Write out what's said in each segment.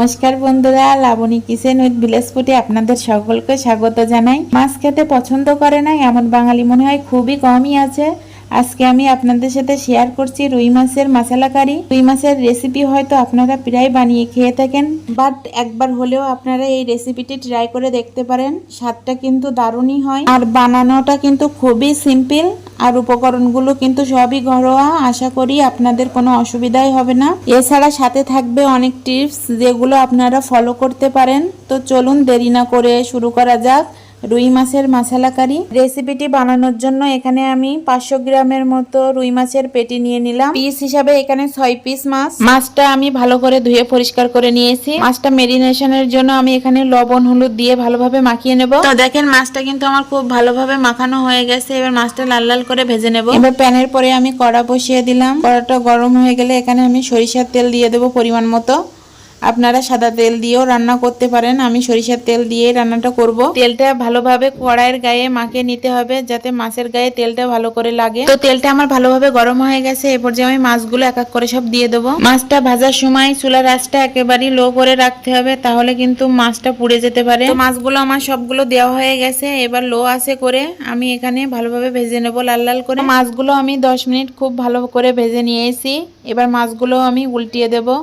নমস্কার বন্ধুরা, Laboni kitchen with ফুটে আপনাদের সকলকে স্বাগত জানাই। মাছ খেতে পছন্দ করে না, এমন বাঙালি মনে হয় খুবই কমই আছে। আজকে আমি আপনাদের সাথে শেয়ার করছি রুই মাছের মশলা কারি। রুই মাছের রেসিপি হয়তো আপনারা প্রায় বানিয়ে খেয়ে থাকেন বাট একবার হলেও আপনারা এই রেসিপিটি ট্রাই করে দেখতে পারেন। স্বাদটা কিন্তু দারুণই হয়। আর বানানোটা কিন্তু খুবই সিম্পল আর উপকরণগুলো কিন্তু সবই ঘরোয়া। আশা করি আপনাদের কোনো অসুবিধাই হবে না। এছাড়া সাথে থাকবে অনেক টিপস যেগুলো আপনারা ফলো করতে পারেন। তো চলুন দেরি না করে শুরু করা যাক। রুই মাছের মশলা কারি রেসিপিটি বানানোর জন্য এখানে আমি পাঁচশো গ্রামের মতো রুই মাছের পেটি নিয়ে নিলাম। পিস হিসাবে এখানে ছয় পিস মাছ। মাছটা আমি ভালো করে ধুয়ে পরিষ্কার করে নিয়েছি। মাছটা মেরিনেশনের জন্য আমি এখানে লবণ, হলুদ দিয়ে ভালোভাবে মাখিয়ে নেব। তো দেখেন, মাছটা কিন্তু আমার খুব ভালোভাবে মাখানো হয়ে গেছে। এবার মাছটা লাল লাল করে ভেজে নেব। এবার প্যানের পরে আমি কড়া বসিয়ে দিলাম। কড়াটা গরম হয়ে গেলে এখানে আমি সরিষার তেল দিয়ে দেবো পরিমাণ মতো। আপনারা সাদা তেল দিয়েও রান্না করতে পারেন। আমি সরিষার তেল দিয়ে রান্নাটা করব। তেলটা ভালোভাবে কড়াইয়ের গায়ে মাখিয়ে নিতে হবে যাতে মাছের গায়ে তেলটা ভালো করে লাগে। তো তেলটা আমার ভালোভাবে গরম হয়ে গেছে। এরপর যে আমি মাছগুলো এক এক করে সব দিয়ে দেবো। মাছটা ভাজার সময় চুলার আঁচটা একেবারেই লো করে রাখতে হবে, তাহলে কিন্তু মাছটা পুড়ে যেতে পারে। মাছগুলো আমার সবগুলো দেওয়া হয়ে গেছে। এবার লো আছে করে আমি এখানে ভালোভাবে ভেজে নেব লাল লাল করে। মাছগুলো আমি দশ মিনিট খুব ভালো করে ভেজে নিয়েছি। এবার মাছগুলো আমি উল্টিয়ে দেবো।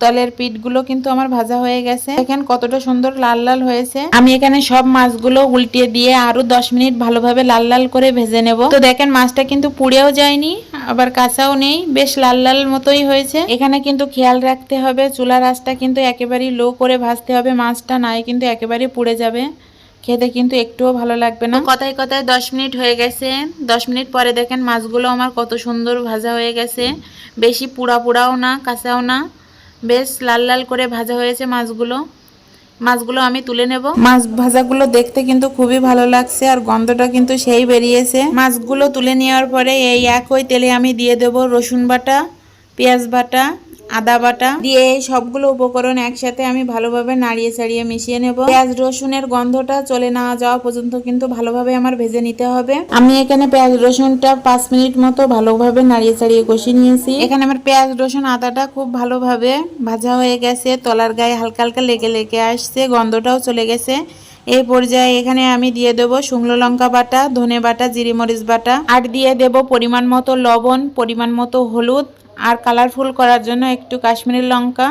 তলের পিঠগুলো কিন্তু আমার ভাজা হয়ে গেছে। দেখেন কতটা সুন্দর লাল লাল হয়েছে। আমি এখানে সব মাছগুলো উল্টিয়ে দিয়ে আরও দশ মিনিট ভালোভাবে লাল লাল করে ভেজে নেব। তো দেখেন মাছটা কিন্তু পুড়েও যায়নি, আবার কাঁচাও নেই, বেশ লাল লাল মতোই হয়েছে। এখানে কিন্তু খেয়াল রাখতে হবে, চুলার আঁচটা কিন্তু একেবারেই লো করে ভাজতে হবে, মাছটা নাই কিন্তু একেবারেই পুড়ে যাবে। খেতে কিন্তু একটুও ভালো লাগবে না। কথায় কথায় দশ মিনিট হয়ে গেছে। দশ মিনিট পরে দেখেন মাছগুলো আমার কত সুন্দর ভাজা হয়ে গেছে। বেশি পুড়া পুড়াও না, কাঁচাও না। বেশ লাল লাল করে ভাজা হয়েছে মাছগুলো। মাছগুলো আমি তুলে নেব। মাছ ভাজাগুলো দেখতে কিন্তু খুবই ভালো লাগছে আর গন্ধটা কিন্তু সেই বেরিয়েছে। মাছগুলো তুলে নেওয়ার পরে এই একই তেলে আমি দিয়ে দেব রসুন বাটা, পেঁয়াজ বাটা আদা বাটা দিয়ে সবগুলো উপকরণ একসাথে আমি ভালোভাবে নাড়িয়ে ছাড়িয়ে মিশিয়ে নেব। পেঁয়াজ, রসুনের গন্ধটা চলে না যাওয়া পর্যন্ত কিন্তু ভালোভাবে আমার ভেজে নিতে হবে। আমি এখানে পেঁয়াজ, রসুনটা পাঁচ মিনিট মতো ভালোভাবে নাড়িয়ে ছাড়িয়ে কষিয়ে নিয়েছি। এখানে আমার পেঁয়াজ, রসুন, আদাটা খুব ভালোভাবে ভাজা হয়ে গেছে। তলার গায়ে হালকা হালকা লেগে লেগে আসছে, গন্ধটাও চলে গেছে। এই পর্যায়ে এখানে আমি দিয়ে দেব শুকনো লঙ্কা বাটা, ধনে বাটা, জিরি মরিচ বাটা। আর দিয়ে দেব পরিমাণ মতো লবণ, পরিমাণ মতো হলুদ আর কালারফুল করার জন্য একটু কাশ্মীরি লঙ্কা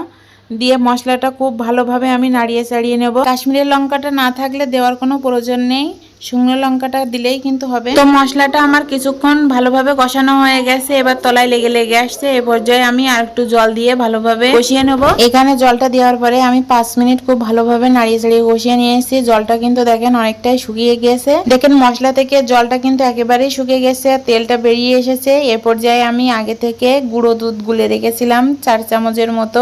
দিয়ে মশলাটা খুব ভালোভাবে আমি নাড়িয়ে চাড়িয়ে নেব। কাশ্মীরি লঙ্কাটা না থাকলে দেওয়ার কোনো প্রয়োজন নেই। শুকনো লঙ্কাটা দিলেই কিন্তু হবে। তো মশলাটা আমার কিছুক্ষণ ভালোভাবে কষানো হয়ে গেছে এবার তলায় লেগে লেগে আসছে। এ পর্যায়ে আমি আর একটু জল দিয়ে ভালোভাবে কষিয়ে নেব। এখানে জলটা দেওয়ার পরে আমি পাঁচ মিনিট খুব ভালোভাবে নাড়িয়ে চাড়িয়ে কষিয়ে নিয়ে এসেছি জলটা কিন্তু দেখেন অনেকটাই শুকিয়ে গিয়েছে দেখেন মশলা থেকে জলটা কিন্তু একেবারেই শুকিয়ে গেছে তেলটা বেরিয়ে এসেছে। এ পর্যায়ে আমি আগে থেকে গুঁড়ো দুধ গুলে রেখেছিলাম চার চামচের মতো।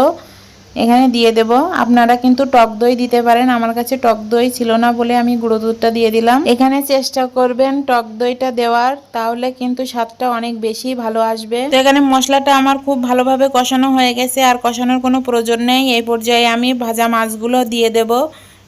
এখানে দিয়ে দেব। আপনারা কিন্তু টক দই দিতে পারেন। আমার কাছে টক দই ছিল না বলে আমি গুঁড়ো দুধটা দিয়ে দিলাম। এখানে চেষ্টা করবেন টক দইটা দেওয়ার। তাহলে কিন্তু স্বাদটা অনেক বেশি ভালো আসবে। তো এখানে মশলাটা আমার খুব ভালোভাবে কষানো হয়ে গেছে। আর কষানোর কোনো প্রয়োজন নেই। এই পর্যায়ে আমি ভাজা মাছগুলো দিয়ে দেব।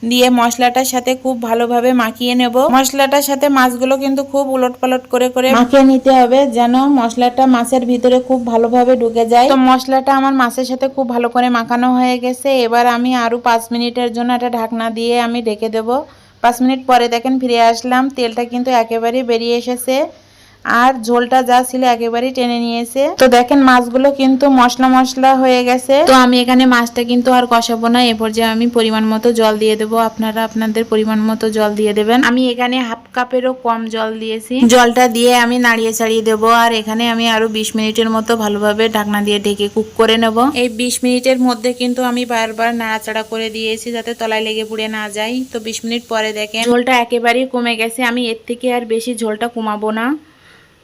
দিয়ে মশলাটার সাথে খুব ভালোভাবে মাখিয়ে নেব। মশলাটার সাথে মাছগুলো কিন্তু খুব উলট পালট করে করে মাখিয়ে নিতে হবে, যেন মশলাটা মাছের ভিতরে খুব ভালোভাবে ঢুকে যায়। তো মশলাটা আমার মাছের সাথে খুব ভালো করে মাখানো হয়ে গেছে। এবার আমি আরও পাঁচ মিনিটের জন্য একটা ঢাকনা দিয়ে আমি ঢেকে দেব। পাঁচ মিনিট পরে দেখেন ফিরে আসলাম, তেলটা কিন্তু একেবারেই বেরিয়ে এসেছে। আর ঝোলটা যা ছিল একেবারেই টেনে নিয়েছে। তো দেখেন মাছগুলো কিন্তু মশলা মশলা হয়ে গেছে। তো আমি এখানে মাছটা কিন্তু আর কষাবো না, এ পর্যায়ে আমি পরিমাণ মতো জল দিয়ে দেবো। আপনারা আপনাদের পরিমাণ মতো জল দিয়ে দেবেন। আমি এখানে হাফ কাপেরও কম জল দিয়েছি। জলটা দিয়ে আমি নাড়িয়ে ছাড়িয়ে দেবো, আর এখানে আমি আরও বিশ মিনিটের মতো ভালোভাবে ঢাকনা দিয়ে ঢেকে কুক করে নেব। এই বিশ মিনিটের মধ্যে কিন্তু আমি বারবার নাড়াচাড়া করে দিয়েছি যাতে তলায় লেগে পুড়ে না যায়। তো বিশ মিনিট পরে দেখেন ঝোলটা একেবারেই কমে গেছে। আমি এর থেকে আর বেশি ঝোলটা কমাবো না।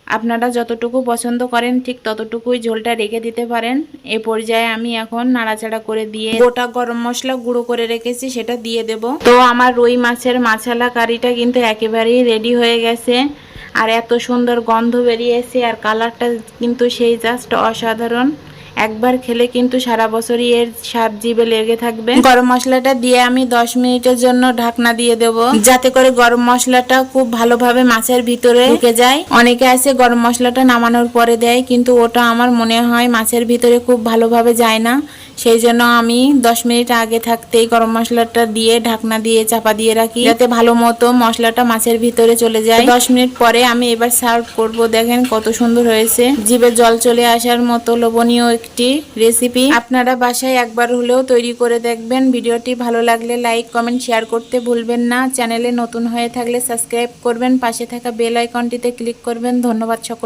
আপনারা যতটুকু পছন্দ করেন, ঠিক ততটুকুই ঝোলটা রেখে দিতে পারেন। এ পর্যায়ে আমি এখন নাড়াচাড়া করে দিয়ে গোটা গরম মশলা গুঁড়ো করে রেখেছি, সেটা দিয়ে দেব। তো আমার রুই মাছের মাছালা কারিটা কিন্তু একেবারেই রেডি হয়ে গেছে। আর এত সুন্দর গন্ধ বেরিয়েছে, আর কালারটা কিন্তু সেই জাস্ট অসাধারণ। একবার খেলে কিন্তু সারা বছরই এর স্বাদ জিবে লেগে থাকবে। গরম মশলাটা দিয়ে আমি দশ মিনিটের জন্য ঢাকনা দিয়ে দেব। যাতে করে গরম মশলাটা খুব ভালোভাবে মাছের ভিতরে ঢুকে যায়। অনেকে আছে গরম মশলাটা নামানোর পরে দেয়, কিন্তু ওটা আমার মনে হয় মাছের ভিতরে খুব ভালোভাবে যায় না। সেই জন্য আমি দশ মিনিট আগে থাকতেই গরম মশলাটা দিয়ে ঢাকনা দিয়ে চাপা দিয়ে রাখি যাতে ভালো মতো মশলাটা মাছের ভিতরে চলে যায়। দশ মিনিট পরে আমি এবার সার্ভ করব দেখেন কত সুন্দর হয়েছে। জিভে জল চলে আসার মতো লোভনীয় একটি রেসিপি। আপনারা বাসায় একবার হলেও তৈরি করে দেখবেন। ভিডিওটি ভালো লাগলে লাইক কমেন্ট শেয়ার করতে ভুলবেন না। চ্যানেলে নতুন হয়ে থাকলে সাবস্ক্রাইব করবেন। পাশে থাকা বেল আইকনটিতে ক্লিক করবেন। ধন্যবাদ সকল